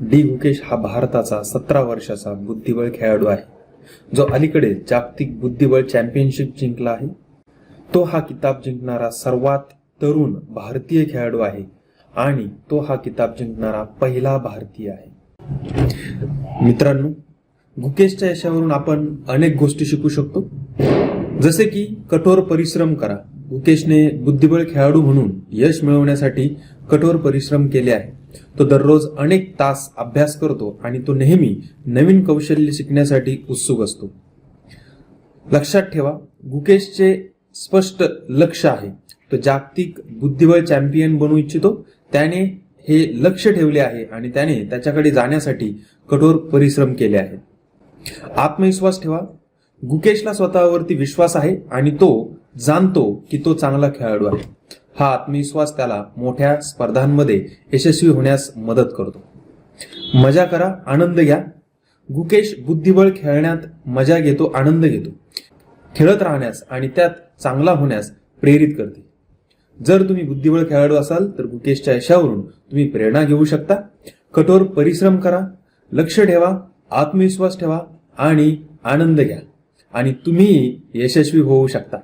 D Gukesh हा भारताचा सतरा वर्षाचा बुद्धिबळ खेळाडू आहे. जो अलीकडे जागतिक बुद्धिबळ चॅम्पियनशिप जिंकला आहे. तो हा किताब जिंकणारा सर्वात तरुण भारतीय खेळाडू आहे आणि तो हा किताब जिंकणारा पहिला भारतीय आहे. मित्रांनो गुकेशच्या यशावरून आपण अनेक गोष्टी शिकू शकतो. जसे की कठोर परिश्रम करा. गुकेशने बुद्धिबळ खेळाडू म्हणून यश मिळवण्यासाठी कठोर परिश्रम केले आहे तो दररोज अनेक तास अभ्यास करतो आणि तो नेहमी नवीन कौशल्य शिकण्यासाठी उत्सुक असतो. लक्षात ठेवा गुकेशचे स्पष्ट लक्ष आहे. तो जागतिक बुद्धिबळ चॅम्पियन बनू इच्छितो. त्याने हे लक्ष ठेवले आहे आणि त्याने त्याच्याकडे जाण्यासाठी कठोर परिश्रम केले आहेत आत्मविश्वास ठेवा. गुकेशला स्वतःवरती विश्वास आहे आणि तो जाणतो की तो चांगला खेळाडू आहे. हा आत्मविश्वास त्याला मोठ्या स्पर्धांमध्ये यशस्वी होण्यास मदत करतो. मजा करा आनंद घ्या. गुकेश बुद्धिबळ खेळण्यात मजा घेतो आनंद घेतो. खेळत राहण्यास आणि त्यात चांगला होण्यास प्रेरित करते. जर तुम्ही बुद्धिबळ खेळाडू असाल तर गुकेशच्या यशावरून तुम्ही प्रेरणा घेऊ शकता. कठोर परिश्रम करा लक्ष ठेवा आत्मविश्वास ठेवा आणि आनंद घ्या. आणि तुम्ही यशस्वी होऊ शकता.